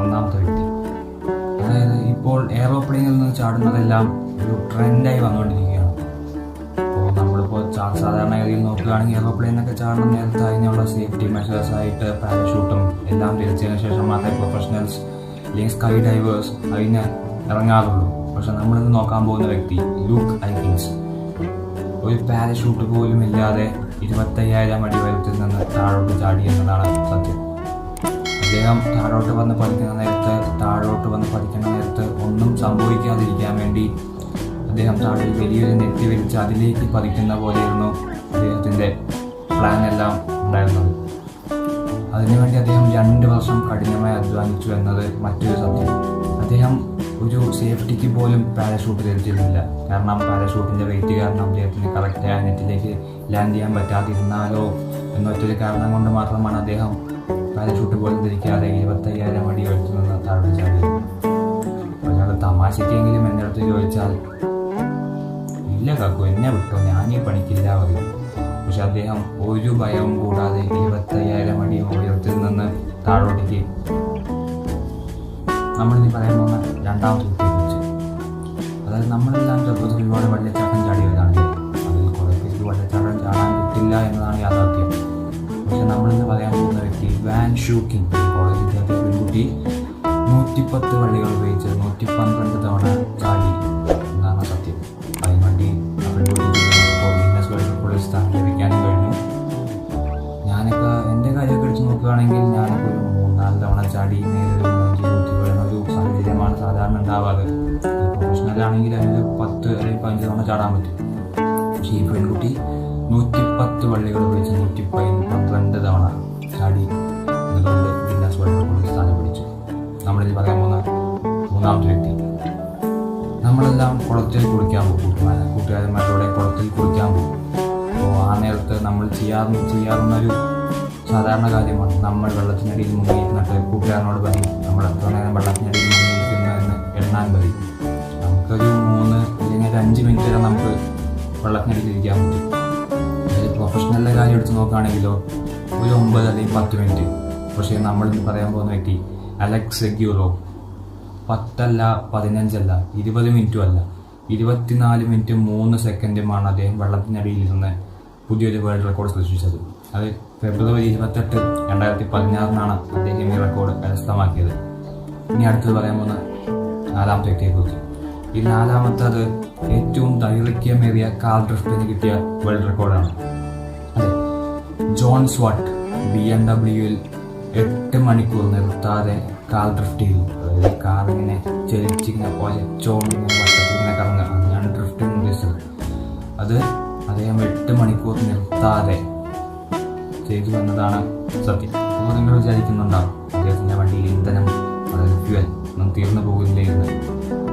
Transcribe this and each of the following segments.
ഒന്നാമത്തെ വ്യക്തി അതായത് ഇപ്പോൾ എയറോപ്ലെയിനിൽ നിന്ന് ചാടുന്നതെല്ലാം ഒരു ട്രെൻഡായി വന്നുകൊണ്ടിരിക്കുകയാണ്. അപ്പോൾ നമ്മളിപ്പോൾ സാധാരണഗതിയിൽ നോക്കുകയാണെങ്കിൽ എയറോപ്ലെയിനൊക്കെ ചാടുന്ന നേരത്ത് അതിനുള്ള സേഫ്റ്റി മെഷേഴ്സ് ആയിട്ട് പാരഷൂട്ടും എല്ലാം ധരിച്ചതിന് ശേഷം മാത്രമേ പ്രൊഫഷണൽസ് അല്ലെങ്കിൽ സ്കൈ ഡൈവേഴ്സ് അതിന് ഇറങ്ങാറുള്ളൂ. പക്ഷെ നമ്മളിന്ന് നോക്കാൻ പോകുന്ന വ്യക്തി ലൂക്ക് കിങ്സ് ഒരു പാരഷൂട്ട് പോലും ഇല്ലാതെ ഇരുപത്തയ്യായിരം അടി ഉയരത്തിൽ നിന്ന് താഴോട്ട് ചാടി എന്നതാണ് സത്യം. അദ്ദേഹം താഴോട്ട് വന്ന് പഠിക്കുന്ന നേരത്ത് താഴോട്ട് വന്ന് പഠിക്കുന്ന നേരത്ത് ഒന്നും സംഭവിക്കാതിരിക്കാൻ വേണ്ടി അദ്ദേഹം താഴെ വലിയൊരു നെറ്റി വലിച്ച് അതിലേക്ക് പതിക്കുന്ന പോലെയായിരുന്നു അദ്ദേഹത്തിന്റെ പ്ലാൻ എല്ലാം ഉണ്ടായിരുന്നത്. അതിനുവേണ്ടി അദ്ദേഹം രണ്ട് വർഷം കഠിനമായി അധ്വാനിച്ചു എന്നത് മറ്റൊരു സത്യം. അദ്ദേഹം ഒരു സേഫ്റ്റിക്ക് പോലും പാരഷൂട്ട് ധരിച്ചിരുന്നില്ല. കാരണം പാരഷൂട്ടിന്റെ വെയിറ്റ് കാരണം അദ്ദേഹത്തിന് കറക്റ്റായ നെറ്റിലേക്ക് ലാൻഡ് ചെയ്യാൻ പറ്റാതിരുന്നാലോ എന്നൊറ്റൊരു കാരണം കൊണ്ട് മാത്രമാണ് അദ്ദേഹം പാരഷൂട്ട് പോലും ധരിക്കാതെ ഇരുപത്തയ്യായിരം അടി ഒഴിച്ചു നിന്ന് താഴെ ചാടിയത് ഒരാൾ തമാശയ്ക്കെങ്കിലും എന്റെ അടുത്ത് ചോദിച്ചാൽ ഇല്ല കാക്കു എന്നെ വിട്ടോ ഈ പണിക്കില്ല പറയും. പക്ഷെ അദ്ദേഹം ഒരു ഭയവും കൂടാതെ ഇരുപത്തയ്യായിരം അടി ഉയരത്തിൽ നിന്ന് താഴോട്ടേക്ക്. നമ്മളിനി പറയാൻ പോകുന്ന രണ്ടാമത്തെ കുറിച്ച്. അതായത് നമ്മളെല്ലാം ചെറുപ്പത്തിൽ ഒരുപാട് വെള്ളച്ചാട്ടം ചാടിയവരാണ് അതിൽ കുറേ പേര് വെള്ളച്ചാട്ടം ചാടാൻ കിട്ടില്ല എന്നതാണ് യാഥാർത്ഥ്യം. പക്ഷെ നമ്മളിന്ന് പറയാൻ ഷൂക്കിംഗ് കോളേജ് വിദ്യാർത്ഥി പെൺകുട്ടി നൂറ്റിപ്പത്ത് വള്ളികൾ ഉപയോഗിച്ച് നൂറ്റി പന്ത്രണ്ട് തവണ ചാടി എന്നാണ് സത്യം. അതിനുവേണ്ടി ഗിന്നസ് വേൾഡ് സ്ഥാനം ലഭിക്കാനും കഴിഞ്ഞു. ഞാനൊക്കെ എന്റെ കാര്യമൊക്കെ എടുത്ത് നോക്കുകയാണെങ്കിൽ ഞാനൊക്കെ ഒരു മൂന്നാൽ തവണ ചാടി നേരെ ഒരു സാഹചര്യമാണ് സാധാരണ ഉണ്ടാവാറ്. പ്രൊഫഷണലാണെങ്കിൽ അതിന് പത്ത് അല്ലെങ്കിൽ പതിനഞ്ച് തവണ ചാടാൻ പറ്റും. പക്ഷേ ഈ പെൺകുട്ടി നൂറ്റിപ്പത്ത് വള്ളികൾ ഉപയോഗിച്ച് നൂറ്റി പന്ത്രണ്ട് തവണ ചാടി നമ്മളിത് പറയാൻ പോകുന്ന മൂന്നാമത്തെ വ്യക്തി. നമ്മളെല്ലാം കുളത്തിൽ കുളിക്കാൻ പോകും. കൂട്ടുകാരന്മാരുടെ കുളത്തിൽ കുളിക്കാൻ പോകും. അപ്പോൾ ആ നേരത്ത് നമ്മൾ ചെയ്യാറ് ചെയ്യാറുന്ന ഒരു സാധാരണ കാര്യമാണ്. നമ്മൾ വെള്ളത്തിനടിയിൽ മുങ്ങിയിരുന്നിട്ട് കൂട്ടുകാരനോട് പറയും നമ്മൾ എത്ര നേരം വെള്ളത്തിനടിയിൽ മുങ്ങിയിരിക്കുന്നു എന്ന് എണ്ണാൻ പറയും. നമുക്കൊരു മൂന്ന് അല്ലെങ്കിൽ ഒരു അഞ്ച് മിനിറ്റ് വരെ നമുക്ക് വെള്ളത്തിനടിയിൽ ഇരിക്കാൻ പറ്റും. ഒരു പ്രൊഫഷണലിന്റെ കാര്യം എടുത്ത് നോക്കുകയാണെങ്കിലോ ഒരു ഒമ്പത് അല്ലെങ്കിൽ പത്ത് മിനിറ്റ്. പക്ഷേ നമ്മൾ പറയാൻ പോകുന്ന വ്യക്തി അലക്സ് എഗ്യൂറോ പത്തല്ല പതിനഞ്ചല്ല ഇരുപത് മിനിറ്റും അല്ല ഇരുപത്തിനാല് മിനിറ്റ് മൂന്ന് സെക്കൻഡുമാണ് അദ്ദേഹം വെള്ളത്തിനടിയിൽ ഇരുന്ന് പുതിയൊരു വേൾഡ് റെക്കോർഡ് സൃഷ്ടിച്ചത്. അത് ഫെബ്രുവരി ഇരുപത്തെട്ട് രണ്ടായിരത്തി പതിനാറിനാണ് അദ്ദേഹം ഈ റെക്കോർഡ് കരസ്ഥമാക്കിയത്. ഇനി അടുത്തത് പറയാൻ പോകുന്ന നാലാമത്തെ വ്യക്തിയെക്കുറിച്ച്. ഈ നാലാമത്തത് ഏറ്റവും ദൈർഘ്യമേറിയ കാൽ ഡ്രിഫ്റ്റിന് കിട്ടിയ വേൾഡ് റെക്കോർഡാണ്. അതെ ജോൺ സ്വാട്ട് ബി എം ഡബ്ല്യുവിൽ എട്ട് മണിക്കൂർ നിർത്താതെ കാർ ഡ്രിഫ്റ്റ് ചെയ്തു. അതായത് കാർ ഇങ്ങനെ ചലിച്ചിങ്ങനെ പൊലച്ചോണ്ടിങ്ങനെ വട്ടത്തിങ്ങനെ കറങ്ങുക. അങ്ങനെയാണ് ഡ്രിഫ്റ്റ് എന്ന് ഉദ്ദേശിച്ചത് അത് അദ്ദേഹം എട്ട് മണിക്കൂർ നിർത്താതെ ചെയ്തു വന്നതാണ് സത്യം. അപ്പോൾ നിങ്ങൾ വിചാരിക്കുന്നുണ്ടാവും അദ്ദേഹത്തിന്റെ വണ്ടി ഇന്ധനം അതായത് ഫ്യുവൽ ഒന്നും തീർന്നു പോകില്ലേ എന്ന്.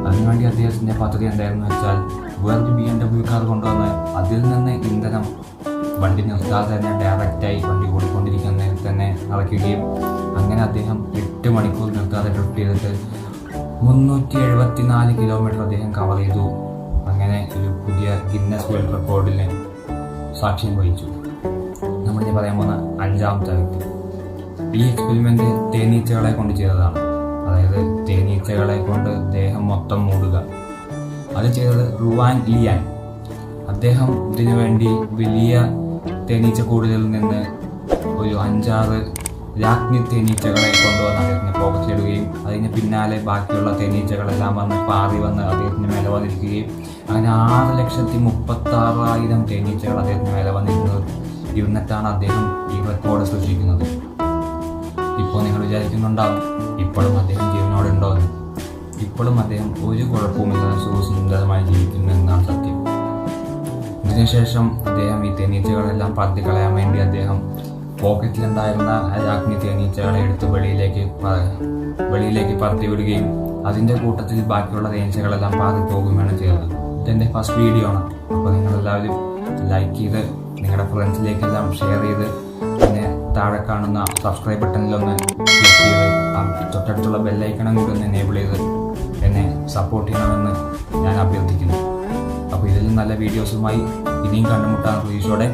അതിനുവേണ്ടി അദ്ദേഹത്തിന്റെ പദ്ധതി എന്തായിരുന്നു വെച്ചാൽ വേറൊരു ബി എം ഡബ്ല്യു കാർ കൊണ്ടുവന്ന് അതിൽ നിന്ന് ഇന്ധനം വണ്ടി നിർത്താതെ തന്നെ ഡയറക്റ്റായി വണ്ടി ഓടിക്കൊണ്ടിരിക്കുന്ന തന്നെ നിറയ്ക്കുകയും അങ്ങനെ അദ്ദേഹം എട്ട് മണിക്കൂർ നിർത്താതെ ഡ്രിഫ്റ്റ് ചെയ്തിട്ട് മുന്നൂറ്റി എഴുപത്തി നാല് കിലോമീറ്റർ അദ്ദേഹം കവർ ചെയ്തു. അങ്ങനെ ഒരു പുതിയ ഗിന്നസ് വേൾഡ് റെക്കോർഡിന് സാക്ഷ്യം വഹിച്ചു. നമ്മളിനി പറയാൻ പോകുന്ന അഞ്ചാമത്തെ വ്യക്തി. ഈ എക്സ്പെരിമെന്റ് തേനീച്ചകളെ കൊണ്ട് ചെയ്തതാണ്. അതായത് തേനീച്ചകളെ കൊണ്ട് ദേഹം മൊത്തം മൂടുക. അത് ചെയ്തത് റുവാൻ ലിയാൻ. അദ്ദേഹം ഇതിനു വേണ്ടി വലിയ തേനീച്ച കൂടുതലിൽ നിന്ന് ഒരു അഞ്ചാറ് രാജ്ഞി തേനീച്ചകളെ കൊണ്ടുവന്ന് അദ്ദേഹത്തിന് പോക്കറ്റിലിടുകയും അതിന് പിന്നാലെ ബാക്കിയുള്ള തേനീച്ചകളെല്ലാം വന്ന് പാറി വന്ന് അദ്ദേഹത്തിന് മേലെ വന്നിരിക്കുകയും. അങ്ങനെ ആറ് ലക്ഷത്തി മുപ്പത്താറായിരം തേനീച്ചകൾ അദ്ദേഹത്തിന് മേലെ വന്നിരുന്നത്. ഇരുന്നിട്ടാണ് അദ്ദേഹം ഈ റെക്കോർഡ് സൃഷ്ടിക്കുന്നത്. ഇപ്പോൾ നിങ്ങൾ വിചാരിക്കുന്നുണ്ടാവും ഇപ്പോഴും അദ്ദേഹം ജീവനോടുണ്ടോ എന്ന് ഇപ്പോഴും അദ്ദേഹം ഒരു കുഴപ്പവുമില്ലാതെ സുഖസുന്ദരമായി ജീവിക്കുന്നു എന്നാണ് സത്യം. ഇതിനുശേഷം അദ്ദേഹം ഈ തേനീച്ചകളെല്ലാം പറത്തി കളയാൻ വേണ്ടി അദ്ദേഹം പോക്കറ്റിലുണ്ടായിരുന്ന രാജ്ഞി തേനീച്ചകളെ എടുത്ത് വെളിയിലേക്ക് വെളിയിലേക്ക് പറത്തി വിടുകയും അതിന്റെ കൂട്ടത്തിൽ ബാക്കിയുള്ള തേനീച്ചകളെല്ലാം പാറി പോകുകയാണ് ചെയ്തത്. ഇതെന്റെ ഫസ്റ്റ് വീഡിയോ ആണ്. അപ്പോൾ നിങ്ങളെല്ലാവരും ലൈക്ക് ചെയ്ത് നിങ്ങളുടെ ഫ്രണ്ട്സിലേക്കെല്ലാം ഷെയർ ചെയ്ത് പിന്നെ താഴെ കാണുന്ന സബ്സ്ക്രൈബ് ബട്ടണിലൊന്ന് ക്ലിക്ക് ചെയ്ത് തൊട്ടടുത്തുള്ള ബെല്ലൈക്കണം കൂടി ഒന്ന് എനേബിൾ ചെയ്ത് എന്നെ സപ്പോർട്ട് ചെയ്യണമെന്ന് ഞാൻ അഭ്യർത്ഥിക്കുന്നു. അപ്പോൾ ഇതിൽ നല്ല വീഡിയോസുമായി ഇനിയും കണ്ടുമുട്ടാൻ പ്രതീക്ഷയോടെ